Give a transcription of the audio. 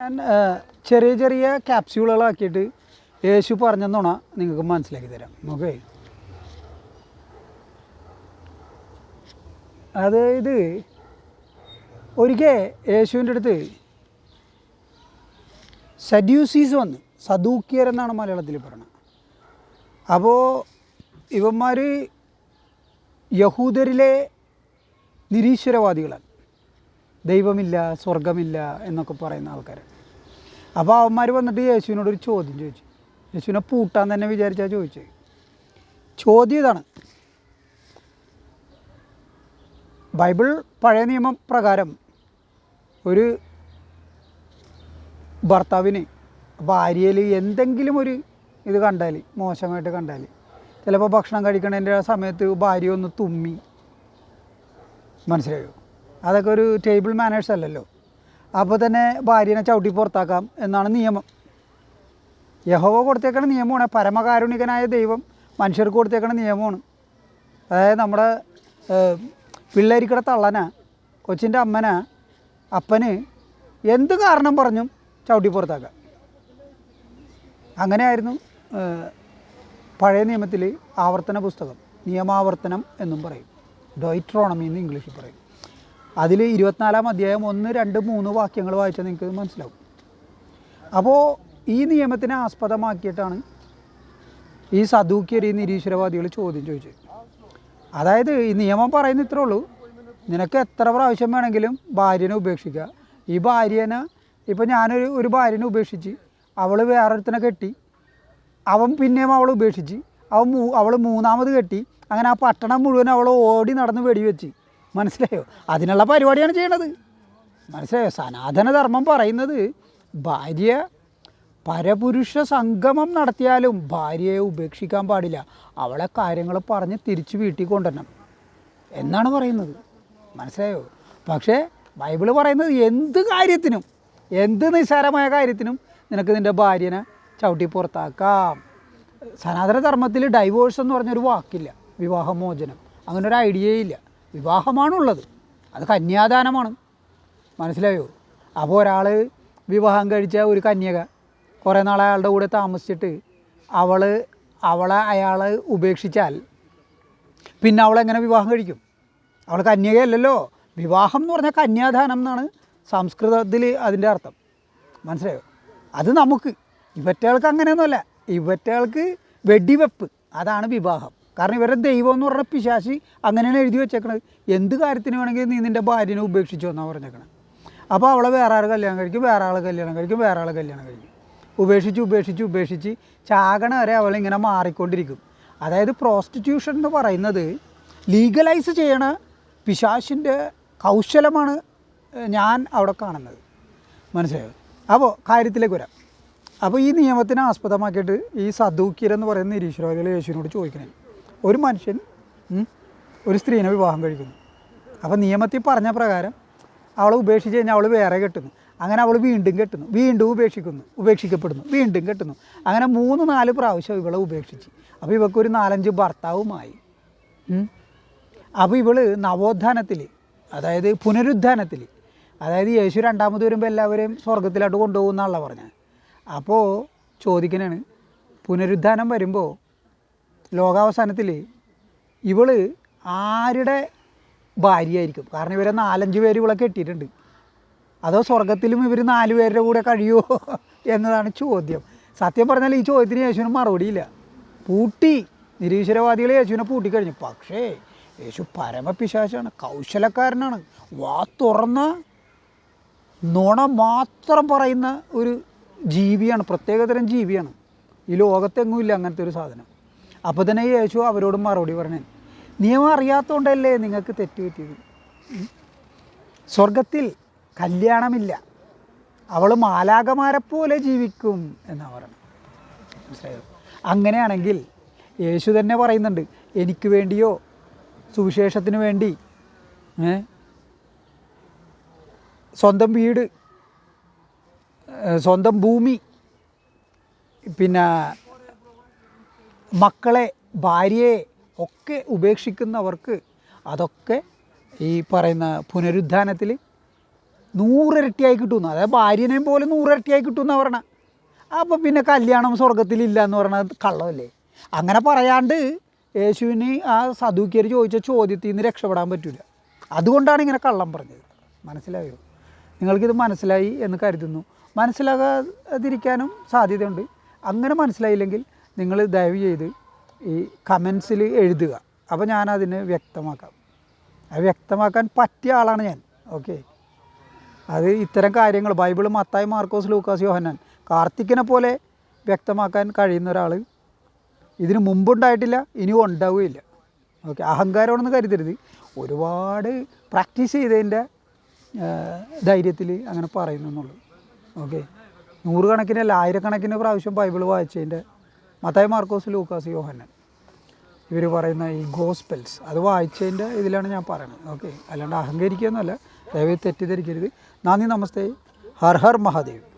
ഞാൻ ചെറിയ ചെറിയ ക്യാപ്സ്യൂളുകളാക്കിയിട്ട് യേശു പറഞ്ഞെന്നുണ നിങ്ങൾക്ക് മനസ്സിലാക്കി തരാം. ഓക്കെ അതായത് ഒരിക്കൽ യേശുവിന്റെ അടുത്ത് സഡ്യൂസീസ് വന്ന് സദൂക്കിയർ എന്നാണ് മലയാളത്തിൽ പറയുന്നത് അപ്പോൾ ഇവന്മാർ യഹൂദരിലെ നിരീശ്വരവാദികളാണ്. ദൈവമില്ല സ്വർഗമില്ല എന്നൊക്കെ പറയുന്ന ആൾക്കാർ അപ്പോൾ അവന്മാർ വന്നിട്ട് യേശുവിനോട് ഒരു ചോദ്യം ചോദിച്ചു. യേശുവിനെ പൂട്ടാൻ തന്നെ വിചാരിച്ചാൽ ചോദിച്ചു. ചോദ്യം ഇതാണ്. ബൈബിൾ പഴയ നിയമം പ്രകാരം ഒരു ഭർത്താവിന് ഭാര്യയിൽ എന്തെങ്കിലും ഒരു ഇത് കണ്ടാൽ മോശമായിട്ട് കണ്ടാൽ ചിലപ്പോൾ ഭക്ഷണം കഴിക്കണതിന്റെ സമയത്ത് ഭാര്യ ഒന്ന് തുമ്മി. മനസ്സിലായോ? അതൊക്കെ ഒരു ടേബിൾ മാനേഴ്സ് അല്ലല്ലോ. അപ്പോൾ തന്നെ ഭാര്യനെ ചവിട്ടി പുറത്താക്കാം എന്നാണ് നിയമം. യഹോവ കൊടുത്തേക്കണ നിയമമാണ്. പരമകാരുണികനായ ദൈവം മനുഷ്യർക്ക് കൊടുത്തേക്കണ നിയമമാണ്. അതായത് നമ്മുടെ പിള്ളേരിക്കട തള്ളന കൊച്ചിന്റെ അമ്മന അപ്പന് എന്ത് കാരണം പറഞ്ഞും ചവിട്ടി പുറത്താക്കാം. അങ്ങനെയായിരുന്നു പഴയ നിയമത്തിൽ ആവർത്തന പുസ്തകം നിയമാവർത്തനം എന്നും പറയും. ഡോയിട്രോണമി എന്ന് ഇംഗ്ലീഷിൽ പറയും. അതിൽ ഇരുപത്തിനാലാം അധ്യായം ഒന്ന് രണ്ട് മൂന്ന് വാക്യങ്ങൾ വായിച്ചാൽ നിങ്ങൾക്ക് മനസ്സിലാവും. അപ്പോൾ ഈ നിയമത്തിനെ ആസ്പദമാക്കിയിട്ടാണ് ഈ സദൂക്യർ ഈ നിരീശ്വരവാദികൾ ചോദ്യം ചോദിച്ചത്. അതായത് ഈ നിയമം പറയുന്ന ഇത്രേ ഉള്ളൂ. നിനക്ക് എത്ര പ്രാവശ്യം വേണമെങ്കിലും ഭാര്യനെ ഉപേക്ഷിക്കുക. ഈ ഭാര്യനെ ഇപ്പം ഞാനൊരു ഒരു ഭാര്യനെ ഉപേക്ഷിച്ച് അവൾ വേറൊരുത്തനെ കെട്ടി അവൻ പിന്നെയും അവൾ ഉപേക്ഷിച്ച് അവൻ അവൾ മൂന്നാമത് കെട്ടി അങ്ങനെ ആ പട്ടണം മുഴുവൻ അവൾ ഓടി നടന്ന് വെടിവെച്ച് മനസ്സിലായോ? അതിനുള്ള പരിപാടിയാണ് ചെയ്യണത്. മനസ്സിലായോ? സനാതനധർമ്മം പറയുന്നത് ഭാര്യ പരപുരുഷ സംഗമം നടത്തിയാലും ഭാര്യയെ ഉപേക്ഷിക്കാൻ പാടില്ല. അവളെ കാര്യങ്ങൾ പറഞ്ഞ് തിരിച്ച് വീട്ടിൽ കൊണ്ടുവരണം എന്നാണ് പറയുന്നത്. മനസ്സിലായോ? പക്ഷേ ബൈബിൾ പറയുന്നത് എന്ത് കാര്യത്തിനും എന്ത് നിസ്സാരമായ കാര്യത്തിനും നിനക്ക് നിന്റെ ഭാര്യനെ ചവിട്ടി പുറത്താക്കാം. സനാതനധർമ്മത്തിൽ ഡൈവോഴ്സ് എന്ന് പറഞ്ഞൊരു വാക്കില്ല. വിവാഹമോചനം. അങ്ങനെ ഒരു ഐഡിയയേ ഇല്ല. വിവാഹമാണുള്ളത്. അത് കന്യാദാനമാണ്. മനസ്സിലായോ? അപ്പോൾ ഒരാൾ വിവാഹം കഴിച്ച ഒരു കന്യക കുറേ നാൾ അയാളുടെ കൂടെ താമസിച്ചിട്ട് അവൾ അവളെ അയാൾ ഉപേക്ഷിച്ചാൽ പിന്നെ അവളെങ്ങനെ വിവാഹം കഴിക്കും? അവൾ കന്യകയല്ലല്ലോ. വിവാഹം എന്ന് പറഞ്ഞാൽ കന്യാദാനം എന്നാണ് സംസ്കൃതത്തിൽ അതിന്റെ അർത്ഥം. മനസ്സിലായോ? അത് നമുക്ക് ഇവറ്റകൾക്ക് അങ്ങനെയൊന്നുമല്ല. ഇവറ്റകൾക്ക് വെടിവെപ്പ്. അതാണ് വിവാഹം. കാരണം ഇവരുടെ ദൈവം എന്ന് പറഞ്ഞ പിശാശി അങ്ങനെയാണ് എഴുതി വെച്ചേക്കണത്. എന്ത് കാര്യത്തിന് വേണമെങ്കിൽ നീ നിന്റെ ഭാര്യനെ ഉപേക്ഷിച്ചു എന്നാണ് പറഞ്ഞേക്കണത് അപ്പോൾ അവളെ വേറെ ആൾ കല്യാണം കഴിക്കും വേറെ ആൾ കല്യാണം കഴിക്കും വേറെ ആൾ കല്യാണം കഴിക്കും. ഉപേക്ഷിച്ച് ഉപേക്ഷിച്ച് ഉപേക്ഷിച്ച് ചാകണ വരെ അവളിങ്ങനെ മാറിക്കൊണ്ടിരിക്കും. അതായത് പ്രോസ്റ്റിറ്റ്യൂഷൻ എന്ന് പറയുന്നത് ലീഗലൈസ് ചെയ്യണ പിശാശിന്റെ കൗശലമാണ് ഞാൻ അവിടെ കാണുന്നത്. മനസ്സിലായോ? അപ്പോൾ കാര്യത്തിലേക്ക് വരാം. അപ്പോൾ ഈ നിയമത്തിനെ ആസ്പദമാക്കിയിട്ട് ഈ സദൂക്കിയർ എന്ന് പറയുന്ന നിരീശ്വരവാദികൾ യേശുവിനോട് ചോദിക്കണേ. ഒരു മനുഷ്യൻ ഒരു സ്ത്രീനെ വിവാഹം കഴിക്കുന്നു. അപ്പോൾ നിയമത്തിൽ പറഞ്ഞ പ്രകാരം അവളെ ഉപേക്ഷിച്ച് കഴിഞ്ഞാൽ അവൾ വേറെ കെട്ടുന്നു. അങ്ങനെ അവൾ വീണ്ടും കെട്ടുന്നു. വീണ്ടും ഉപേക്ഷിക്കുന്നു ഉപേക്ഷിക്കപ്പെടുന്നു വീണ്ടും കെട്ടുന്നു. അങ്ങനെ മൂന്ന് നാല് പ്രാവശ്യം ഇവളെ ഉപേക്ഷിച്ച്. അപ്പോൾ ഇവൾക്കൊരു നാലഞ്ച് ഭർത്താവുമായി. അപ്പോൾ ഇവൾ നവോത്ഥാനത്തിൽ അതായത് പുനരുദ്ധാനത്തിൽ അതായത് യേശു രണ്ടാമത് വരുമ്പോൾ എല്ലാവരെയും സ്വർഗത്തിലോട്ട് കൊണ്ടുപോകുന്നാണല്ലോ പറഞ്ഞത് അപ്പോൾ ചോദിക്കണാണ് പുനരുദ്ധാനം വരുമ്പോൾ ലോകാവസാനത്തിൽ ഇവൾ ആരുടെ ഭാര്യയായിരിക്കും? കാരണം ഇവരെ നാലഞ്ച് പേര് ഇവളെ കെട്ടിയിട്ടുണ്ട്. അതോ സ്വർഗത്തിലും ഇവർ നാല് പേരുടെ കൂടെ കഴിയുമോ എന്നതാണ് ചോദ്യം. സത്യം പറഞ്ഞാൽ ഈ ചോദ്യത്തിന് യേശുവിന് മറുപടിയില്ല പൂട്ടി. നിരീശ്വരവാദികൾ യേശുവിനെ പൂട്ടിക്കഴിഞ്ഞു പക്ഷേ യേശു പരമപിശാശാണ് കൗശലക്കാരനാണ്. വാ തുറന്ന നുണ മാത്രം പറയുന്ന ഒരു ജീവിയാണ് പ്രത്യേകതരം ജീവിയാണ്. ഈ ലോകത്തെങ്ങുമില്ല അങ്ങനത്തെ ഒരു സാധനം. അപ്പോൾ തന്നെ യേശു അവരോട് മറുപടി പറഞ്ഞു നിയമം അറിയാത്തതുകൊണ്ടല്ലേ നിങ്ങൾക്ക് തെറ്റ് പറ്റിയത്. സ്വർഗത്തിൽ കല്യാണമില്ല. അവൾ മാലാകമാരെ പോലെ ജീവിക്കും എന്നാണ് പറയുന്നത് മനസ്സിലായോ? അങ്ങനെയാണെങ്കിൽ യേശു തന്നെ പറയുന്നുണ്ട് എനിക്ക് വേണ്ടിയോ? സുവിശേഷത്തിന് വേണ്ടി? സ്വന്തം വീട് സ്വന്തം ഭൂമി പിന്നെ മക്കളെ ഭാര്യയെ ഒക്കെ ഉപേക്ഷിക്കുന്നവർക്ക് അതൊക്കെ ഈ പറയുന്ന പുനരുദ്ധാനത്തിൽ നൂറിരട്ടിയായി കിട്ടുമെന്ന്. അതായത് ഭാര്യനെയും പോലെ നൂറിരട്ടിയായി കിട്ടുമെന്ന് പറഞ്ഞ അപ്പോൾ പിന്നെ കല്യാണം സ്വർഗത്തിലില്ല എന്ന് പറയുന്നത് കള്ളമല്ലേ? അങ്ങനെ പറയാണ്ട് യേശുവിന് ആ സദൂക്യർ ചോദിച്ച ചോദ്യത്തിൽ നിന്ന് രക്ഷപ്പെടാൻ പറ്റില്ല അതുകൊണ്ടാണ് ഇങ്ങനെ കള്ളം പറഞ്ഞത്. മനസ്സിലായോ? നിങ്ങൾക്കിത് മനസ്സിലായി എന്ന് കരുതുന്നു. മനസ്സിലാകാതിരിക്കാനും സാധ്യതയുണ്ട്. അങ്ങനെ മനസ്സിലായില്ലെങ്കിൽ നിങ്ങൾ ദയവ് ചെയ്ത് ഈ കമൻസിൽ എഴുതുക. അപ്പോൾ ഞാനതിന് വ്യക്തമാക്കാം. അത് വ്യക്തമാക്കാൻ പറ്റിയ ആളാണ് ഞാൻ. ഓക്കെ അത് ഇത്തരം കാര്യങ്ങൾ ബൈബിൾ മത്തായി മാർക്കോസ് ലൂക്കാസ് യോഹന്നാൻ കാർത്തിക്കിനെ പോലെ വ്യക്തമാക്കാൻ കഴിയുന്ന ഒരാൾ ഇതിന് മുമ്പുണ്ടായിട്ടില്ല ഇനിയും ഉണ്ടാവുകയില്ല. ഓക്കെ അഹങ്കാരമാണെന്ന് കരുതരുത്. ഒരുപാട് പ്രാക്ടീസ് ചെയ്തതിന്റെ ധൈര്യത്തിൽ അങ്ങനെ പറയുന്നു എന്നുള്ളൂ. ഓക്കെ നൂറുകണക്കിനല്ല ആയിരക്കണക്കിന് പ്രാവശ്യം ബൈബിൾ വായിച്ചതിന്റെ മത്തായി മാർക്കോസ് ലൂക്കാസ് യോഹന്നൻ. ഇവർ പറയുന്ന ഈ ഗോസ്പെൽസ് അത് വായിച്ചതിന്റെ ഇതിലാണ് ഞാൻ പറയുന്നത്. ഓക്കെ. അല്ലാണ്ട് അഹങ്കരിക്കുക എന്നല്ല ദയവായി തെറ്റിദ്ധരിക്കരുത്. നന്ദി നമസ്തേ. ഹർ ഹർ മഹാദേവ്.